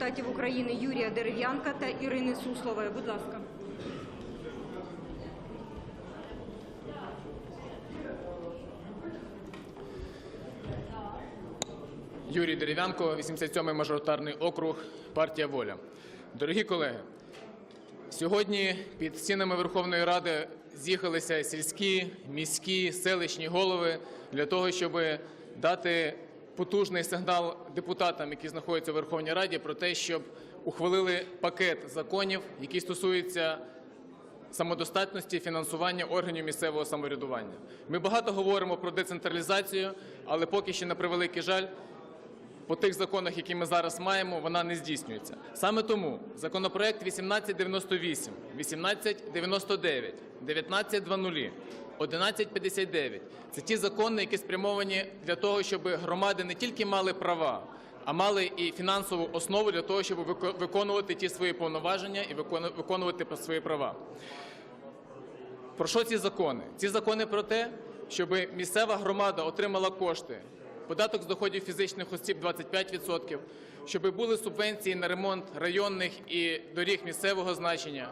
депутатів України Юрія Дерев'янка та Ірини Суслової. Будь ласка. Юрій Дерев'янко, 87-й мажоритарний округ, партія Воля. Дорогі колеги, сьогодні під стінами Верховної Ради з'їхалися сільські, міські, селищні голови для того, щоб дати потужний сигнал депутатам, які знаходяться в Верховній Раді, про те, щоб ухвалили пакет законів, які стосуються самодостатності фінансування органів місцевого самоврядування. Ми багато говоримо про децентралізацію, але поки що, на превеликий жаль, по тих законах, які ми зараз маємо, вона не здійснюється. Саме тому законопроект 1898, 1899, 1920, 1159 – це ті закони, які спрямовані для того, щоб громади не тільки мали права, а мали і фінансову основу для того, щоб виконувати ті свої повноваження і виконувати свої права. Про що ці закони? Ці закони про те, щоб місцева громада отримала кошти, податок з доходів фізичних осіб 25%, щоб були субвенції на ремонт районних і доріг місцевого значення,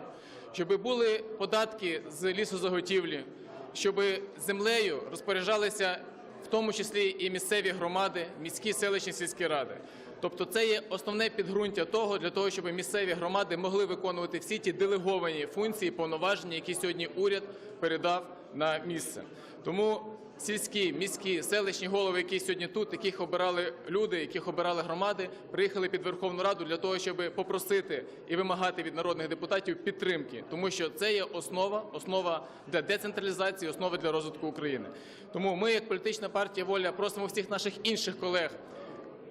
щоб були податки з лісозаготівлі, щоб землею розпоряджалися в тому числі і місцеві громади, міські селищні сільські ради. Тобто це є основне підґрунтя того, для того, щоб місцеві громади могли виконувати всі ті делеговані функції, повноваження, які сьогодні уряд передав на місце. Тому сільські, міські, селищні голови, які сьогодні тут, яких обирали люди, яких обирали громади, приїхали під Верховну Раду для того, щоб попросити і вимагати від народних депутатів підтримки, тому що це є основа, основа для децентралізації, основа для розвитку України. Тому ми, як політична партія воля, просимо всіх наших інших колег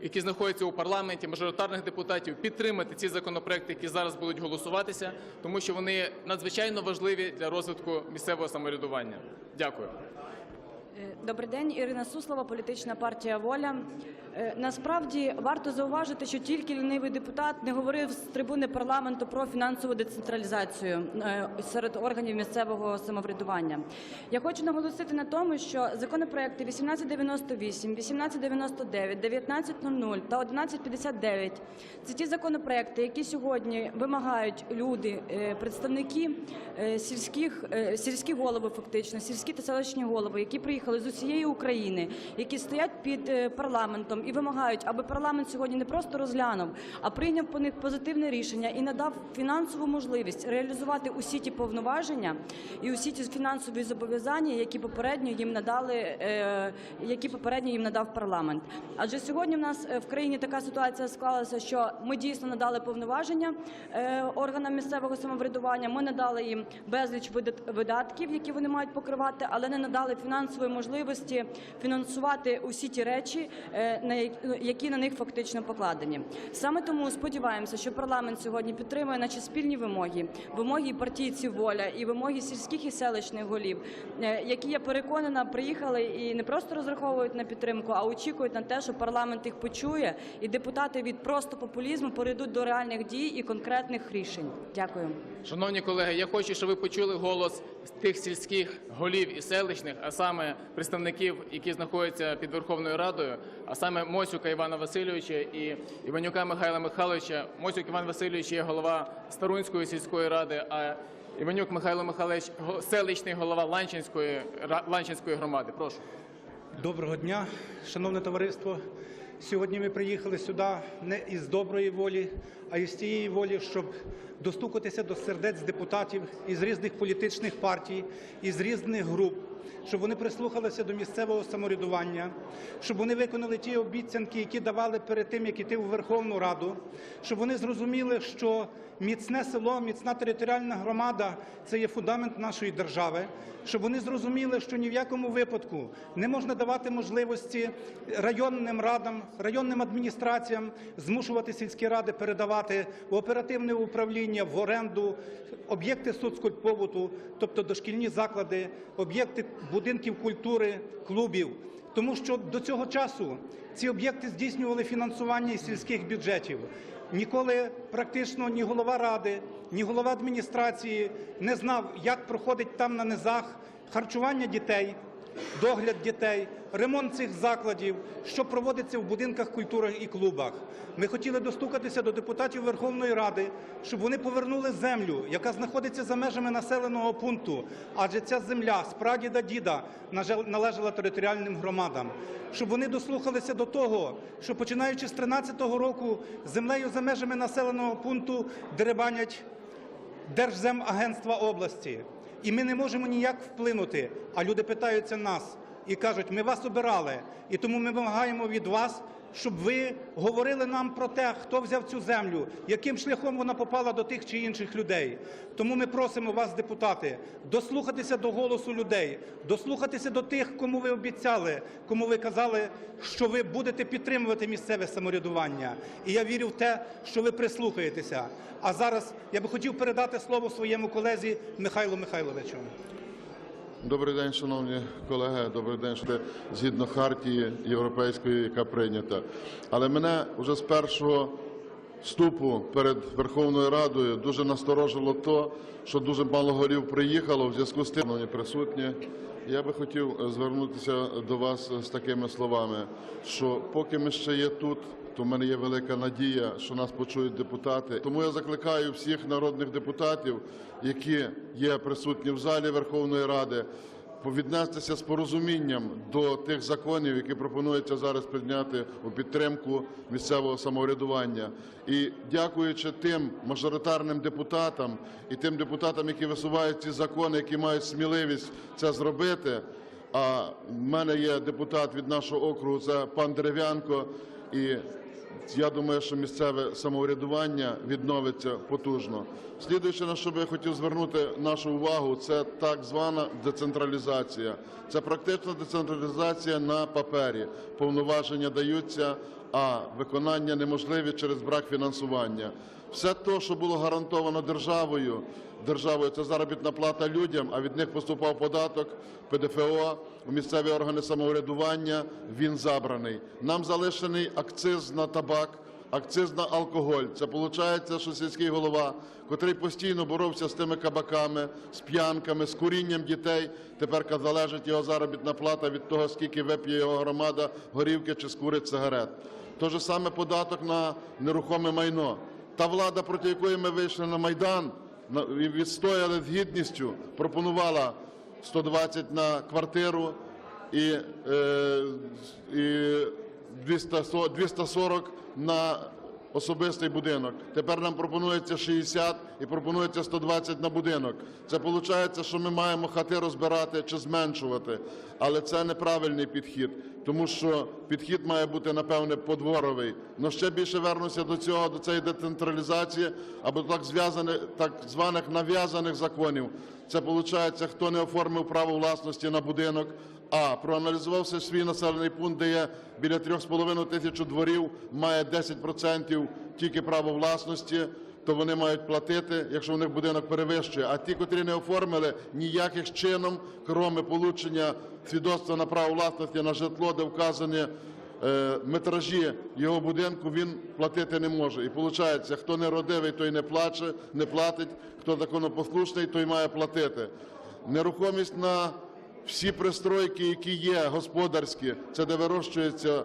які знаходяться у парламенті, мажоритарних депутатів, підтримати ці законопроекти, які зараз будуть голосуватися, тому що вони надзвичайно важливі для розвитку місцевого самоврядування. Дякую. Е, Добрий день, Ірина Суслова, політична партія Воля. Е, Насправді варто зауважити, що тільки лінивий депутат не говорив з трибуни парламенту про фінансову децентралізацію е, серед органів місцевого самоврядування. Я хочу наголосити на тому, що законопроекти 1898, 1899, 1900 та 1159 – це ті законопроекти, які сьогодні вимагають люди, е, представники сільських сільські голови, фактично, сільські та селищні голови, які приїхали з усієї України, які стоять під парламентом і вимагають, аби парламент сьогодні не просто розглянув, а прийняв по них позитивне рішення і надав фінансову можливість реалізувати усі ті повноваження і усі ті фінансові зобов'язання, які попередньо їм надали, е, які попередньо їм надав парламент. Адже сьогодні в нас е, в країні така ситуація склалася, що ми дійсно надали повноваження е, органам місцевого самоврядування. Ми надали їм безліч видат- видатків, які вони мають покривати, але не надали фінансової можливості фінансувати усі ті речі, на які на них фактично покладені. Саме тому сподіваємося, що парламент сьогодні підтримує наші спільні вимоги, вимоги партійців воля і вимоги сільських і селищних голів, е, які я переконана приїхали і не просто розраховують на підтримку, а очікують на те, що парламент їх почує, і депутати від просто популізму перейдуть до реальних дій і конкретних рішень. Дякую. Шановні колеги, я хочу, щоб ви почули голос тих сільських голів і селищних, а саме представників, які знаходяться під Верховною Радою, а саме Мосюка Івана Васильовича і Іванюка Михайла Михайловича. Мосюк Іван Васильович є голова Старунської сільської ради, а Іванюк Михайло Михайлович селищний голова Ланчинської Ланчинської громади. Прошу. Доброго дня, шановне товариство. Сьогодні ми приїхали сюди не із доброї волі, а із тієї волі, щоб достукатися до сердець депутатів із різних політичних партій, із різних груп, щоб вони прислухалися до місцевого самоврядування, щоб вони виконали ті обіцянки, які давали перед тим, як іти у Верховну Раду, щоб вони зрозуміли, що міцне село, міцна територіальна громада це є фундамент нашої держави, щоб вони зрозуміли, що ні в якому випадку не можна давати можливості районним радам, районним адміністраціям змушувати сільські ради передавати в оперативне управління в оренду об'єкти соцкультпобуту, тобто дошкільні заклади, об'єкти будинків культури, клубів. Тому що до цього часу ці об'єкти здійснювали фінансування із сільських бюджетів. Ніколи практично ні голова ради, ні голова адміністрації не знав, як проходить там на низах харчування дітей, догляд дітей, ремонт цих закладів, що проводиться в будинках культури і клубах. Ми хотіли достукатися до депутатів Верховної Ради, щоб вони повернули землю, яка знаходиться за межами населеного пункту, адже ця земля з прадіда діда належала територіальним громадам. Щоб вони дослухалися до того, що починаючи з 13-го року землею за межами населеного пункту деребанять Держземагентства області. І ми не можемо ніяк вплинути. А люди питаються нас і кажуть, ми вас обирали, і тому ми вимагаємо від вас, щоб ви говорили нам про те, хто взяв цю землю, яким шляхом вона попала до тих чи інших людей. Тому ми просимо вас, депутати, дослухатися до голосу людей, дослухатися до тих, кому ви обіцяли, кому ви казали, що ви будете підтримувати місцеве самоврядування. І я вірю в те, що ви прислухаєтеся. А зараз я би хотів передати слово своєму колезі Михайлу Михайловичу. Добрий день, шановні колеги. Добрий день, що згідно хартії європейської, яка прийнята. Але мене вже з першого вступу перед Верховною Радою дуже насторожило то, що дуже мало голів приїхало в зв'язку з тим, шановні присутні. Я би хотів е, звернутися до вас з такими словами, що поки ми ще є тут, то в мене є велика надія, що нас почують депутати. Тому я закликаю всіх народних депутатів, які є присутні в залі Верховної Ради, віднестися з порозумінням до тих законів, які пропонується зараз прийняти у підтримку місцевого самоврядування. І дякуючи тим мажоритарним депутатам і тим депутатам, які висувають ці закони, які мають сміливість це зробити. А в мене є депутат від нашого округу, це пан Дерев'янко. І я думаю, що місцеве самоврядування відновиться потужно. Слідуючи на що би я хотів звернути нашу увагу, це так звана децентралізація. Це практична децентралізація на папері. Повноваження даються, а виконання неможливі через брак фінансування. Все те, що було гарантовано державою, державою це заробітна плата людям, а від них поступав податок, ПДФО, у місцеві органи самоврядування. Він забраний. Нам залишений акциз на табак. Акциз на алкоголь. Це виходить, що сільський голова, котрий постійно боровся з тими кабаками, з п'янками, з курінням дітей. Тепер залежить його заробітна плата від того, скільки вип'є його громада горівки чи скурить сигарет. Те ж саме податок на нерухоме майно. Та влада, проти якої ми вийшли на майдан, відстояли з гідністю, пропонувала 120 на квартиру і, е, і 240 на особистий будинок. Тепер нам пропонується 60 і пропонується 120 на будинок. Це виходить, що ми маємо хати розбирати чи зменшувати. Але це неправильний підхід, тому що підхід має бути, напевне, подворовий. Но ще більше вернуся до цього, до цієї децентралізації або так зв'язаних, так званих нав'язаних законів. Це виходить, хто не оформив право власності на будинок, а проаналізувався свій населений пункт, де є біля 3,5 тисяч дворів, має 10% тільки право власності, то вони мають платити, якщо у них будинок перевищує. А ті, котрі не оформили ніяких чином, крім получення свідоцтва на право власності на житло, де вказані е, метражі його будинку, він платити не може. І виходить, хто не родивий, той не плаче, не платить, хто законопослушний, той має платити. Нерухомість на всі пристройки, які є господарські, це де вирощується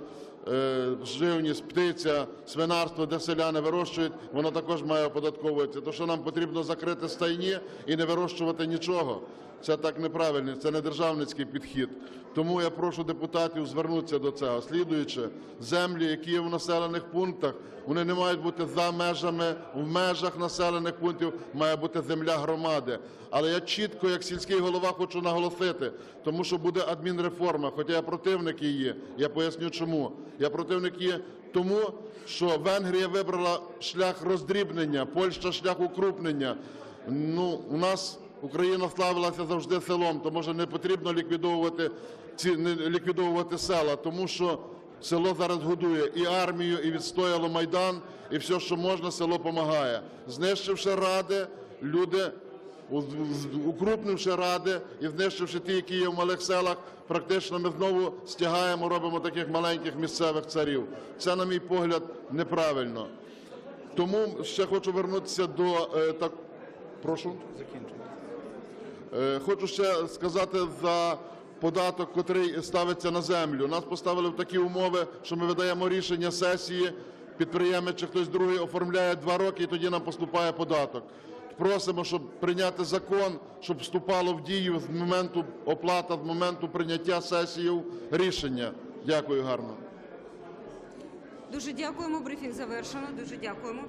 живність, птиця, свинарство, де селяни вирощують, воно також має оподатковуватися. То що нам потрібно закрити стайні і не вирощувати нічого. Це так неправильно, це не державницький підхід. Тому я прошу депутатів звернутися до цього. Слідуючи, землі, які є в населених пунктах, вони не мають бути за межами, в межах населених пунктів має бути земля громади. Але я чітко, як сільський голова, хочу наголосити, тому що буде адмінреформа, хоча я противник її. Я поясню чому. Я противник її тому, що Венгрія вибрала шлях роздрібнення, Польща шлях укрупнення. Ну, у нас Україна славилася завжди селом, то може не потрібно ліквідовувати ці не ліквідовувати села, тому що село зараз годує і армію, і відстояло майдан, і все, що можна, село допомагає. Знищивши ради, люди укрупнивши ради і знищивши ті, які є в малих селах, практично ми знову стягаємо, робимо таких маленьких місцевих царів. Це, на мій погляд, неправильно. Тому ще хочу вернутися до е, так. Прошу. Закінчуйте. Е, Хочу ще сказати за податок, котрий ставиться на землю. Нас поставили в такі умови, що ми видаємо рішення сесії, підприємець чи хтось другий оформляє два роки, і тоді нам поступає податок. Просимо, щоб прийняти закон, щоб вступало в дію з моменту оплата, з моменту прийняття сесією рішення. Дякую гарно. Дуже дякуємо. Брифінг завершено. Дуже дякуємо.